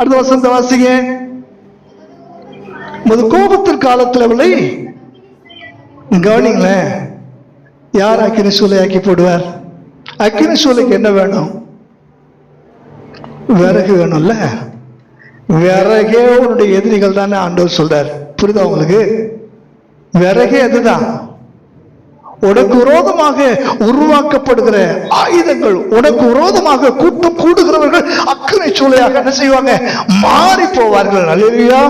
அடுத்த வசந்த வாசிங்க. உமது கோபத்தின் காலத்தில் அவளை கவனிங்களேன். யார் அக்கினி சூளை ஆக்கி போடுவார்? அக்கினி சூளைக்கு என்ன வேணும்? விறகு வேணும்ல? விறகே உன்னுடைய எதிரிகள் தானே ஆண்டவர் சொல்றார். புரியுதா உங்களுக்கு? விறகே அதுதான். உனக்கு விரோதமாக உருவாக்கப்படுகிற ஆயுதங்கள் உனக்கு விரோதமாக கூட்டம் கூடுகிறவர்கள் அக்கறை சூளையாக என்ன செய்வாங்க? மாறி போவார்கள். ஹalleluya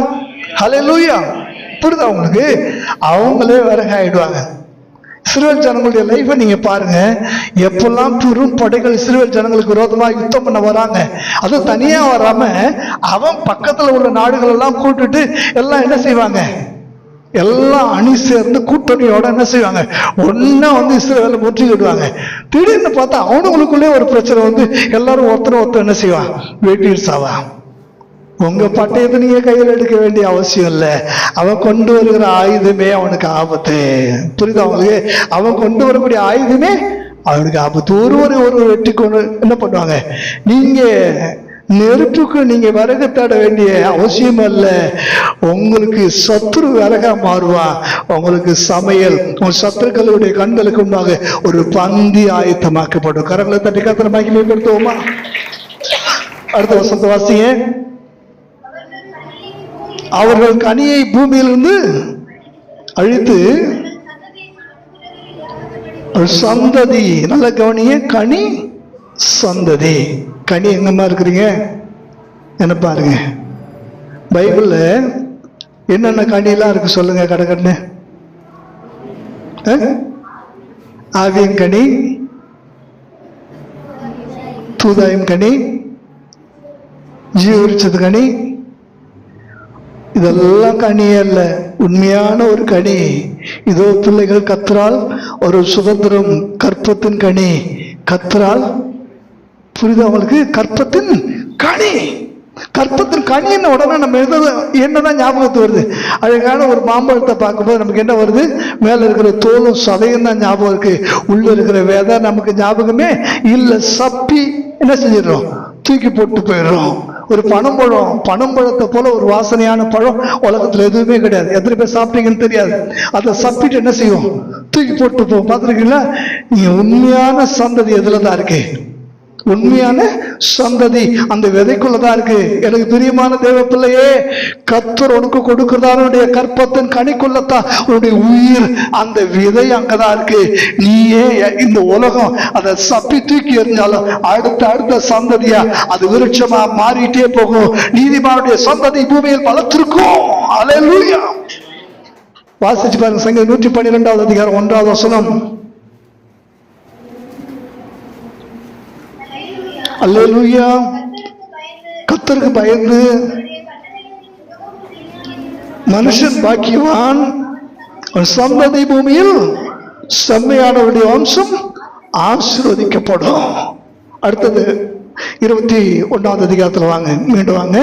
ஹalleluya புரியுதா அவங்களுக்கு அவங்களே விறகு ஆயிடுவாங்க சிறுவல் ஜனங்களுடைய லைஃபை நீங்க பாருங்க. எப்பெல்லாம் பெரும் படைகள் சிறுவல் ஜனங்களுக்கு விரோதமா யுத்தம் பண்ண வராங்க அது தனியா வராம அவன் பக்கத்துல உள்ள நாடுகள் எல்லாம் கூட்டுட்டு எல்லாம் என்ன செய்வாங்க? எல்லாம் அணி சேர்ந்து கூட்டணியோட என்ன செய்வாங்க? ஒன்னா வந்து இஸ்ரேல முற்றுகிடுவாங்க திடீர்னு பார்த்தா அவனுங்களுக்குள்ளே ஒரு பிரச்சனை வந்து எல்லாரும் ஒருத்தர் ஒருத்தர் என்ன செய்வான் வெயிட்டீர் சாவா. உங்க பட்டயத்தை நீங்க கையில் எடுக்க வேண்டிய அவசியம் இல்லை. அவன் கொண்டு வருகிற ஆயுதமே அவனுக்கு ஆபத்து. புரியுதா அவங்களுக்கு அவன் கொண்டு வரக்கூடிய ஆயுதமே அவனுக்கு ஆபத்து. ஒருவரை ஒருவர் வெட்டி கொண்டு என்ன பண்ணுவாங்க? நீங்க நெருப்புக்கு நீங்க விறகு தேட வேண்டிய அவசியம் அல்ல உங்களுக்கு சத்துரு விறகா மாறுவா. உங்களுக்கு சமையல் உங்க சத்துருக்களுடைய கண்களுக்கு முன்பாக ஒரு பந்தி ஆயத்தமாக்கப்படும். கரங்களை தட்டி கத்திர மகிமைப்படுத்துவோமா? அடுத்த வசந்த வாசிங்க. அவர்கள் கனியை பூமியிலிருந்து அழித்து சந்ததி. நல்ல கவனிய கனி சந்ததி. கனி எங்கம்மா இருக்கிறீங்க? என்ன பாருங்க. பைபிளில் என்னென்ன கனியெல்லாம் இருக்கு சொல்லுங்க கடற்கண்ணு ஆவியம் கனி தூதாயம் கனி ஜீவரிச்சது கனி. இதெல்லாம் கனியே அல்ல உண்மையான ஒரு கனி. இதோ பிள்ளைகள் கத்தரால் ஒரு சுதந்திரம் கற்பத்தின் கனி. கத்தரால் புரியுது அவங்களுக்கு கற்பத்தின் கனி. கற்பத்தின் கனின்னு உடனே நம்ம எழுத என்னதான் ஞாபகத்து வருது? அழகான ஒரு மாம்பழத்தை பார்க்கும்போது நமக்கு என்ன வருது? மேல இருக்கிற தோலும் சதையும் தான் ஞாபகம் இருக்கு. உள்ள இருக்கிற வேதம் நமக்கு ஞாபகமே இல்லை. சப்பி என்ன செஞ்சிடறோம்? தூக்கி போட்டு போயிடுறோம். ஒரு பனம்பழம் பனம்பழத்தை போல ஒரு வாசனையான பழம் உலகத்துல எதுவுமே கிடையாது. எத்தனை பேர் சாப்பிட்டீங்கன்னு தெரியாது. அதை சாப்பிட்டு என்ன செய்வோம்? தூக்கி போட்டு போ பார்த்துருக்கீங்களா? நீங்க உண்மையான சந்ததி எதுல தான் இருக்கு? உண்மையான சந்ததி அந்த விதைக்குள்ளதான் இருக்கு. எனக்கு பிரியமான தேவ பிள்ளையே கத்தர் உனக்கு கொடுக்கிறதானுடைய கற்பத்தின் கனிக்குள்ளத்தான் உன்னுடைய உயிர் அந்த விதை அங்கதான் இருக்கு. நீயே இந்த உலகம் அதை சப்பி தூக்கி எறிஞ்சாலும் அடுத்த அடுத்த சந்ததியா? அது விருட்சமா மாறிட்டே போகும். நீதிமானுடைய சந்ததி பூமியில் பலத்திருக்கும் அலையா வாசிச்சு பாருங்க சங்க நூற்றி பன்னிரெண்டாவது அதிகாரம் ஒன்றாவது வசனம். அல்லேலூயா. கத்தருக்கு பயந்து மனுஷன் பாக்கியவான். அவன் சந்ததி பூமியில் செம்மையானவருடைய வம்சம் ஆசீர்வதிக்கப்படும். அடுத்தது இருபத்தி ஒன்றாவது அதிகாரத்தில் வாங்க மீண்டும் வாங்க.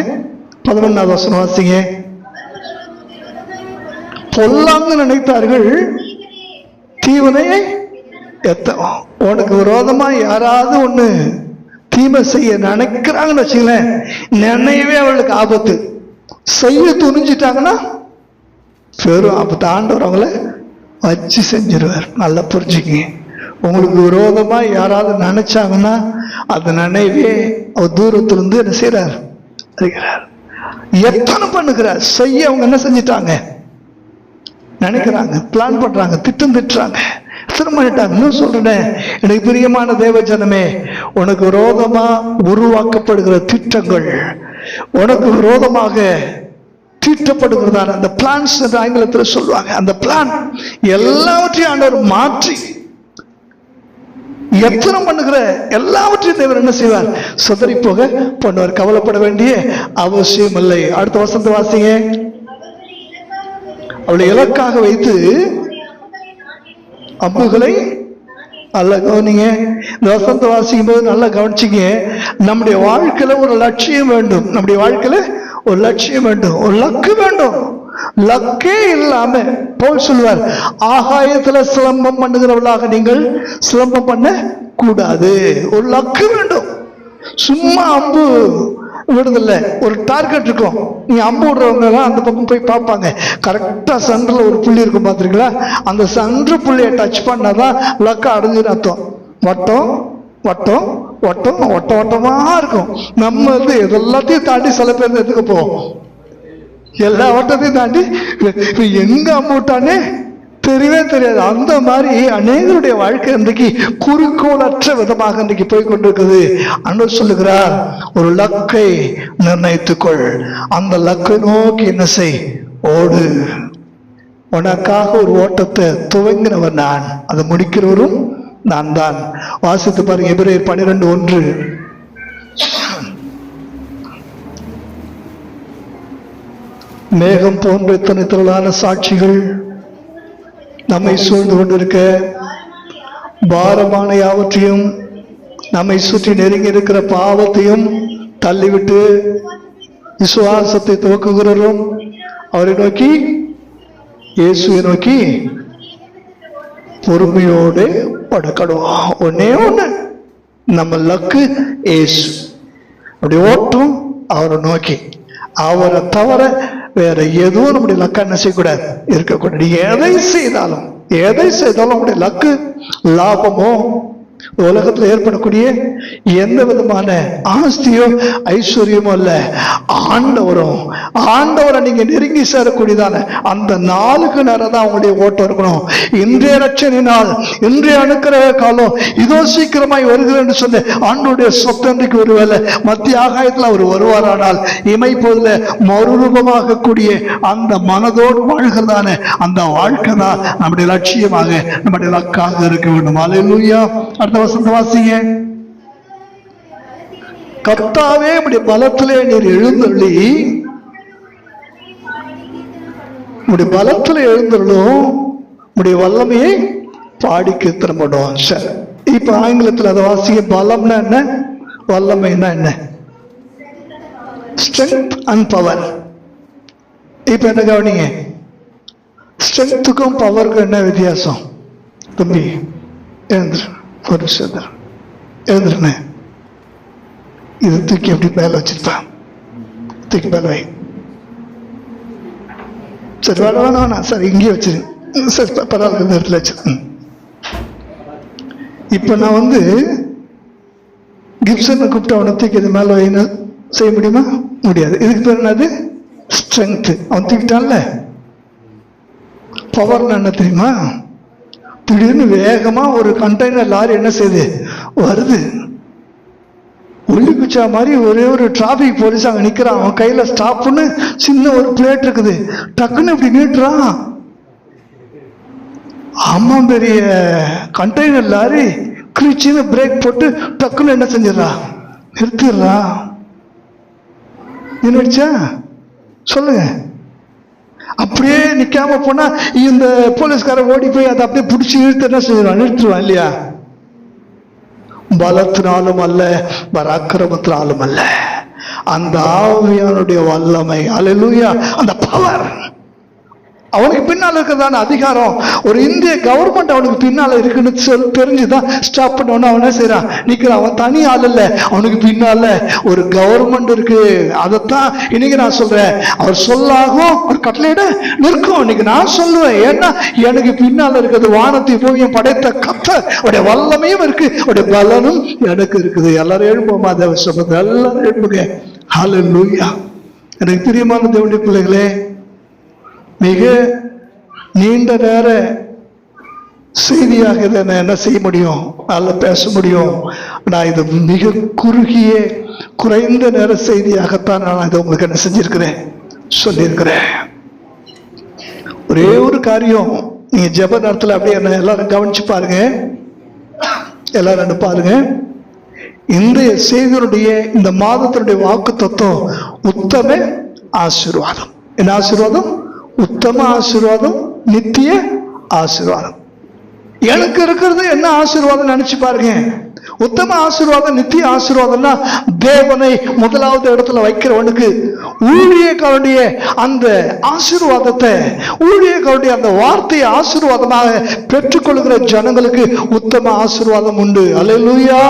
பதினொன்றாவது வசனம் வாசிங்க. பொல்லாங்க நினைத்தார்கள் தீவனையை எத்த உனக்கு விரோதமா யாராவது ஒன்று தீமை செய்ய நினைக்கிறாங்கன்னு வச்சுங்களேன் நினைவே அவளுக்கு ஆபத்து. செய்ய துணிஞ்சிட்டாங்கன்னா பெரும் ஆபத்து ஆண்டவர் அவங்கள வச்சு செஞ்சிருவார். நல்லா புரிஞ்சுக்கிங்க. உங்களுக்கு விரோதமா யாராவது நினைச்சாங்கன்னா அது நினைவே அவர் தூரத்திலிருந்து என்ன செய்யறார் அறிகிறார். எத்தனை பண்ணுகிறார் செய்ய அவங்க என்ன செஞ்சிட்டாங்க? நினைக்கிறாங்க. பிளான் பண்றாங்க. திட்டம் திட்டுறாங்க திரும்பிட்டாங்க இன்னும் சொல்றேன் எனக்கு பிரியமான தேவஜனமே உனக்கு விரோதமா உருவாக்கப்படுகிற திட்டங்கள் உனக்கு விரோதமாக தீட்டப்படுகிறதான அந்த பிளான்ஸ் என்று ஆங்கிலத்தில் சொல்லுவாங்க. அந்த பிளான் எல்லாவற்றையும் ஆண்டவர் மாற்றி எத்தனை பண்ணுகிற எல்லாவற்றையும் தேவர் என்ன செய்வார்? சுதறி போக பண்ணுவார். கவலைப்பட வேண்டிய அவசியம் இல்லை அடுத்த வசந்த வாசிங்க. அவளை இலக்காக வைத்து அம்புகளை நல்லா கவனிங்க இந்த வசந்த வாசிக்கும் போது நல்லா கவனிச்சிங்க நம்முடைய வாழ்க்கையில ஒரு லட்சியம் வேண்டும். நம்முடைய வாழ்க்கையில ஒரு லட்சியம் வேண்டும். ஒரு லக்கு வேண்டும். லக்கே இல்லாம போல் சொல்வார் ஆகாயத்துல சிலம்பம் பண்ணுகிறவர்களாக நீங்கள் சிலம்பம் பண்ண கூடாது ஒரு லக்கு வேண்டும். சும்மா அம்பு. விடுதில்ல. ஒரு டார்கெட் இருக்கும். நீ அம்பு விடுறவங்கலாம் அந்த பக்கம் போய் பார்ப்பாங்க. கரெக்டாக சென்டரில் ஒரு புள்ளி இருக்கும் பார்த்துருக்கீங்களா அந்த சென்டர் புள்ளியை டச் பண்ணாதான் லக்கா அடைஞ்சுன்னு அர்த்தம். வட்டம் வட்டம் வட்டம் வட்ட வட்டமாக இருக்கும். நம்ம வந்து எல்லாத்தையும் தாண்டி சில பேர் எதுக்கு போவோம்? எல்லா வட்டத்தையும் தாண்டி. எங்கே அம்பு விட்டானே தெரியவே தெரியாது. அந்த மாதிரி அநேகருடைய வாழ்க்கை இன்றைக்கு குறிக்கோளற்ற விதமாக இன்றைக்கு போய் கொண்டிருக்குது அன்று சொல்லுகிறார் ஒரு லக்கை நிர்ணயித்துக்கொள். அந்த லக்கை நோக்கி என்ன செய்? ஓடு. உனக்காக ஒரு ஓட்டத்தை துவங்கினவர் நான். அதை முடிக்கிறவரும் நான் தான். வாசித்து பாருங்க எபிரேர் பனிரெண்டு ஒன்று. மேகம் போன்ற இத்தனை திரளான சாட்சிகள் நம்மை சூழ்ந்து கொண்டிருக்க பாரமான யாவற்றையும் நம்மை சுற்றி நெருங்கி இருக்கிற பாவத்தையும் தள்ளிவிட்டு விசுவாசத்தை துவக்குகிறோம் அவரை நோக்கி இயேசுவை நோக்கி பொறுமையோடு படுக்கணும். ஒன்னே ஒண்ணு. நம்ம லக்கு ஏசு அப்படி ஓட்டும் அவரை நோக்கி. அவரை தவிர வேற எதுவும் நம்முடைய லக்கா என்ன செய்யக்கூடாது? இருக்கக்கூடாது. எதை செய்தாலும் எதை செய்தாலும் நம்முடைய லக்கு லாபமோ உலகத்தில் ஏற்படக்கூடிய எந்த விதமான ஆஸ்தியோ ஐஸ்வர்யமோ இல்ல ஆண்டவரும் ஆண்டவரை நீங்க நெருங்கி சேரக்கூடியதான அந்த நாளுக்கு நேரம் தான் உங்களுடைய ஓட்டம் இருக்கணும். இன்றைய ரட்சணி நாள் இன்றைய அனுக்கிற காலம் இதோ சீக்கிரமாய் வருகிறேன் என்று சொன்ன ஆண்டுடைய சொத்தன்றைக்கு ஒருவேளை மத்திய ஆகாயத்தில் அவர் வருவாரானால் இமைப்போதுல மறுரூபமாக கூடிய அந்த மனதோடு வாழ்கிறதான அந்த வாழ்க்கை தான் நம்முடைய லட்சியமாக நம்முடைய லக்காக இருக்க வேண்டும். அலையிலூயா அடுத்த வசந்த வாசிங்க கத்தாவே உடைய பலத்திலே நீர் எழுந்தருளி. உடைய பலத்துல எழுந்தருளும். உடைய வல்லமையை பாடி கீர்த்தனப்படும் சரி. இப்ப ஆங்கிலத்துல அதை வாசிக்க பலம்னா என்ன? வல்லமைன்னா என்ன? ஸ்ட்ரென்த் அண்ட் பவர் இப்ப என்ன கவனிங்க? ஸ்ட்ரென்த்துக்கும் பவருக்கும் என்ன வித்தியாசம்? தம்பி எழுந்துரு. ஒரு நிமிஷம் எழுந்துருண்ணே இது தூக்கி அப்படி மேல வச்சிருப்பான் தூக்கி மேல வை. சரி வேணா வேணா வேணாம் சரி இங்கேயே வச்சிரு. சரி பரவாயில்ல இந்த இடத்துல வச்சிரு இப்ப நான் வந்து கிப்சனை கூப்பிட்டு அவனை தூக்கி இது மேல வைன்னு செய்ய முடியுமா? முடியாது. இதுக்கு பேர் என்னது? ஸ்ட்ரென்த் அவன் தூக்கிட்டான்ல. பவர்னு என்ன தெரியுமா? திடீர்னு வேகமாக ஒரு கண்டெய்னர் லாரி என்ன செய்யுது வருது. ஒளி குச்சா மாதிரி ஒரே ஒரு டிராஃபிக் போலீஸ் அங்கே நிற்கிறான் அவன் கையில் ஸ்டாப்னு சின்ன ஒரு பிளேட் இருக்குது. டக்குன்னு இப்படி நீட்டுறான். அம்மா பெரிய கண்டெய்னர் லாரி கிரிச்சின்னு பிரேக் போட்டு டக்குன்னு என்ன செஞ்சிடறா? நிறுத்திடுறா. நின்றுச்சா சொல்லுங்க. அப்படியே நிற்காம போனால் இந்த போலீஸ்காரன் ஓடி போய் அதை அப்படியே பிடிச்சி இழுத்து என்ன செய்யறான் நிறுத்துருவான் இல்லையா? பலத்தினாலும் அல்ல பராக்கிரமத்தினாலும் அல்ல. அந்த ஆவியானுடைய வல்லமை அல்லேலூயா அந்த பவர் அவனுக்கு பின்னால் இருக்கிறதான அதிகாரம். ஒரு இந்திய கவர்மெண்ட் அவனுக்கு பின்னால இருக்குன்னு சொல் தெரிஞ்சுதான் ஸ்டாப் பண்ணவன அவனே செய்கிறான் செய்யறான் நிக்கிறான். அவன் தனி ஆள் இல்லை. அவனுக்கு பின்னால ஒரு கவர்மெண்ட் இருக்கு. அதைத்தான் இன்னைக்கு நான் சொல்றேன். அவர் சொல்லாகும் ஒரு கட்டளையிட நிற்கும். இன்னைக்கு நான் சொல்லுவேன். ஏன்னா எனக்கு பின்னால இருக்கிறது வானத்தை பூமியும் படைத்த கத்த அவருடைய வல்லமையும் இருக்கு. அவருடைய பலனும் எனக்கு இருக்குது. எல்லாரும் எழுப்போமா தேவ சொல்றது எல்லாரும் எழுப்புங்க ஹalleluya எனக்கு பிரியமான தேவனுடைய பிள்ளைகளே மிக நீண்ட நேர செய்தியாக இதை நான் என்ன செய்ய முடியும்? நல்ல பேச முடியும். நான் இது மிக குறுகிய குறைந்த நேர செய்தியாகத்தான் நான் இதை உங்களுக்கு என்ன செஞ்சிருக்கிறேன் சொல்லியிருக்கிறேன். ஒரே ஒரு காரியம். நீங்கள் ஜப நேரத்தில் அப்படியே என்ன எல்லாரும் கவனிச்சு பாருங்க. எல்லாரும் என்ன பாருங்க. இந்த செய்தியுடைய இந்த மாதத்தினுடைய வாக்கு தத்துவம் உத்தம ஆசீர்வாதம். என்ன ஆசீர்வாதம்? உத்தம ஆசீர்வாதம் நித்திய ஆசீர்வாதம். எனக்கு இருக்கிறது என்ன ஆசீர்வாதம் நினைச்சு பாருங்க. உத்தம ஆசீர்வாதம் நித்திய ஆசீர்வாதம்னா தேவனை முதலாவது இடத்துல வைக்கிறவனுக்கு ஊழியக்காரனுடைய அந்த ஆசீர்வாதத்தை ஊழியக்காரனுடைய அந்த வார்த்தையை ஆசீர்வாதமாக பெற்றுக்கொள்கிற ஜனங்களுக்கு உத்தம ஆசீர்வாதம் உண்டு. அலையலூயா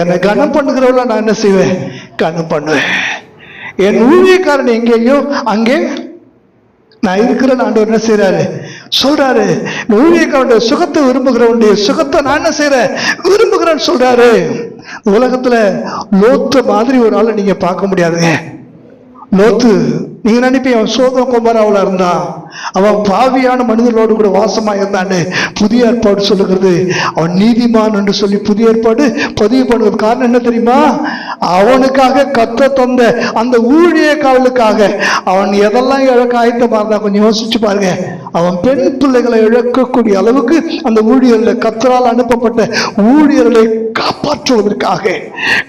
என்னை கனம் பண்ணுகிறவள நான் என்ன செய்வேன்? கனம் பண்ணுவேன். என் ஊழியக்காரன் எங்கேயோ அங்கே நான் இருக்கிறேன் ஆண்டவர் என்ன செய்றாரு? சொல்றாரு ஊழியக்காரனுடைய சுகத்தை விரும்புகிறவனுடைய சுகத்தை நான் என்ன செய்யறேன் விரும்புகிறேன்னு சொல்றாரு. உலகத்துல லோத்து மாதிரி ஒரு ஆளை நீங்க பார்க்க முடியாதுங்க. லோத்து நீங்க நினைப்பீங்க அவன் சோதம் குமாராவில் இருந்தான் அவன் பாவியான மனிதர்களோடு கூட வாசமா இருந்தான்னு புதிய ஏற்பாடு சொல்லுகிறது. அவன் நீதிமான் என்று சொல்லி புதிய ஏற்பாடு பதிவு பண்ணுவது காரணம் என்ன தெரியுமா? அவனுக்காக கத்த தந்த அந்த ஊழியக்காரனுக்காக அவன் எதெல்லாம் இழக்க ஆயத்தமா இருந்தா கொஞ்சம் யோசிச்சு பாருங்க. அவன் பெண் பிள்ளைகளை இழக்கக்கூடிய அளவுக்கு அந்த ஊழியர்களை கத்தரால் அனுப்பப்பட்ட ஊழியர்களை காப்பாற்றுவதற்காக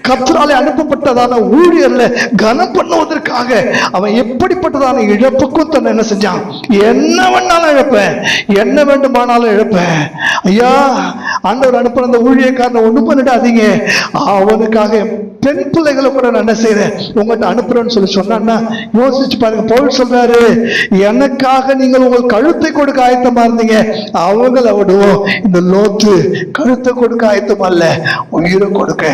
கத்தராலே அனுப்பப்பட்டதான ஊழியர்களை கனம் பண்ணுவதற்காக அவன் எப்படிப்பட்டதான இழப்புக்கும் தன்னை என்ன செஞ்சான்? என்ன வேணாலும் இழப்பேன். என்ன வேண்டுமானாலும் இழப்பேன். ஐயா ஆண்டவர் அனுப்புற அந்த ஊழியக்காரனை ஒண்ணும் பண்ணிடாதீங்க. அவனுக்காக பெண் பிள்ளைகளை கூட நான் என்ன செய்யறேன் உங்கள்கிட்ட அனுப்புறேன்னு சொல்லி சொன்னான்னா யோசிச்சு பாருங்க பவுல் சொல்றாரு எனக்காக நீங்கள் உங்கள் கழுத்தை கொடுக்க ஆயத்தமா இருந்தீங்க. அவங்கள விடுவோம். இந்த லோத்து கழுத்தை கொடுக்க ஆயத்தம் அல்ல உயிரை கொடுக்க.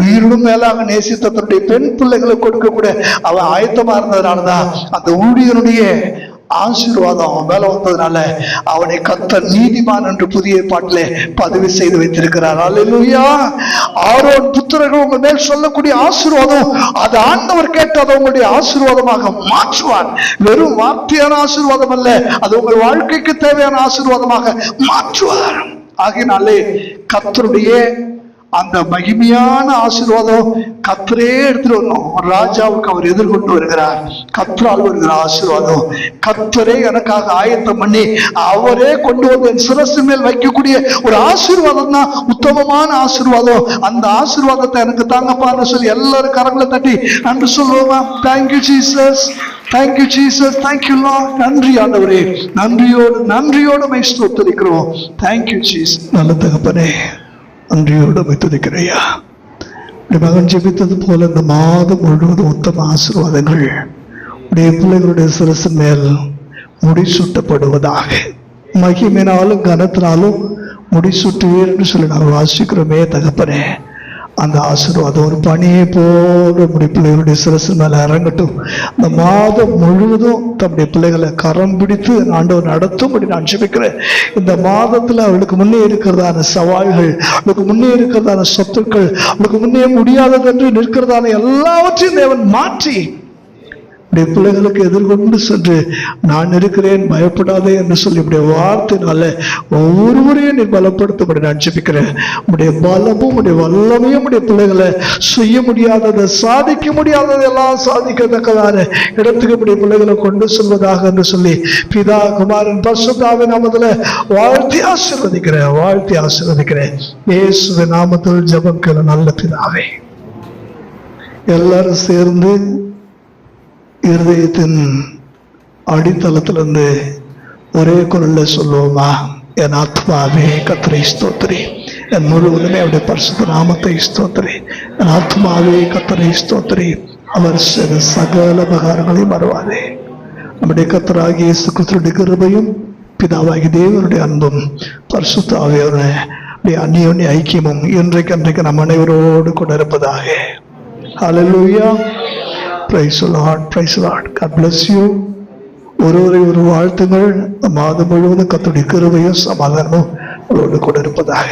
உயிரினும் மேலாக நேசித்த தன்னுடைய பெண் பிள்ளைகளை கொடுக்க கூட அவன் ஆயத்தமா இருந்ததுனாலதான் அந்த ஊழியனுடைய ஆசீர்வாதம் அவன் மேல வந்ததுனால அவனை கத்த நீதிமான் என்று புதிய பாட்டிலே பதிவு செய்து வைத்திருக்கிறார். அல்லா ஆரோன் புத்திரர்கள் உங்க மேல் சொல்லக்கூடிய ஆசீர்வாதம் அது ஆண்டவர் கேட்டதை உங்களுடைய ஆசீர்வாதமாக மாற்றுவார். வெறும் வார்த்தையான ஆசீர்வாதம் அல்ல அது உங்கள் வாழ்க்கைக்கு தேவையான ஆசீர்வாதமாக மாற்றுவார். ஆகினாலே கத்தருடைய அந்த மகிமையான ஆசீர்வாதம் கத்தரே எடுத்துட்டு வரணும். ராஜாவுக்கு அவர் எதிர்கொண்டு வருகிறார். கத்தரால் வருகிற ஆசீர்வாதம். கத்தரே எனக்காக ஆயத்தம் பண்ணி அவரே கொண்டு வந்து என் சிரசு மேல் வைக்கக்கூடிய ஒரு ஆசீர்வாதம் தான் உத்தமமான ஆசீர்வாதம். அந்த ஆசீர்வாதத்தை எனக்கு தாங்கப்பான்னு சொல்லி எல்லாரும் கரங்களை தட்டி நன்றி சொல்லுவோமா? Thank you Jesus thank you Jesus thank you Lord நன்றி ஆண்டவரே. நன்றியோடு நன்றியோடு மை ஸ்தோத்தரிக்கிறோம். தேங்க்யூ ஜீஸ் நல்ல தகப்பனே. நன்றியோடு மை துதிக்கிறையா உடைய மகன் ஜெபித்தது போல இந்த மாதம் முழுவதும் உத்தம ஆசீர்வாதங்கள் உடைய பிள்ளைகளுடைய சிரசு மேல் முடிசூட்டப்படுவதாக. மகிமினாலும் கனத்தினாலும் முடிசூட்டுவீர் என்று சொல்லி நாங்கள் வாசிக்கிறோமே தகப்பனே. அந்த ஆசீர்வாதம் ஒரு பணியை போல நம்முடைய பிள்ளைகளுடைய சிரசு மேலே இறங்கட்டும். இந்த மாதம் முழுவதும் தம்முடைய பிள்ளைகளை கரம் பிடித்து ஆண்டவர் நடத்தும்படி நான் ஜெபிக்கிறேன். இந்த மாதத்தில் அவளுக்கு முன்னே இருக்கிறதான சவால்கள் அவளுக்கு முன்னே இருக்கிறதான சொத்துக்கள் அவளுக்கு முன்னே முடியாதது என்று நிற்கிறதான எல்லாவற்றையும் தேவன் மாற்றி உடைய பிள்ளைகளுக்கு எதிர்கொண்டு சென்று நான் இருக்கிறேன் பயப்படாதே என்று சொல்லி உடைய வார்த்தையினால ஒவ்வொருவரையும் நீ பலப்படுத்தும்படி நான் ஜெபிக்கிறேன். உடைய பலமும் உடைய வல்லமையும் உடைய பிள்ளைகளை செய்ய முடியாததை சாதிக்க முடியாததை எல்லாம் சாதிக்கத்தக்கதான இடத்துக்கு உடைய பிள்ளைகளை கொண்டு செல்வதாக என்று சொல்லி பிதா குமாரன் பசுதாவை நாமத்துல வாழ்த்தி ஆசீர்வதிக்கிறேன் வாழ்த்தி ஆசீர்வதிக்கிறேன். இயேசுவின் நாமத்தில் ஜபம் கேள நல்ல பிதாவே. எல்லாரும் சேர்ந்து இருதயத்தின் அடித்தளத்திலிருந்து ஒரே குரல்ல சொல்லுவோமா என் ஆத்மாவே கத்திரை ஸ்தோத்திரி. என் முழுவதுமே அவருடைய பரிசுத்த நாமத்தை ஸ்தோத்திரி. என் ஆத்மாவே கத்திரை ஸ்தோத்திரி. அவர் செய்த சகல உபகாரங்களையும் மறவாதே நம்முடைய கத்தராகிய இயேசு கிறிஸ்துடைய கிருபையும் பிதாவாகி தேவனுடைய அன்பும் பரிசுத்த ஆவியோருடைய அந்நியோன்ய ஐக்கியமும் இன்றைக்கு அன்றைக்கு நம் அனைவரோடு கொண்டிருப்பதாக இருப்பதாக. Praise Lord the Lord Praise bless you God bless ஒருவரை ஒரு வாழ்த்துங்கள். மாதம் முழுவதும் கத்துடைய கிருபையும் சமாதானமும் உங்களோடு கூட இருப்பதாக.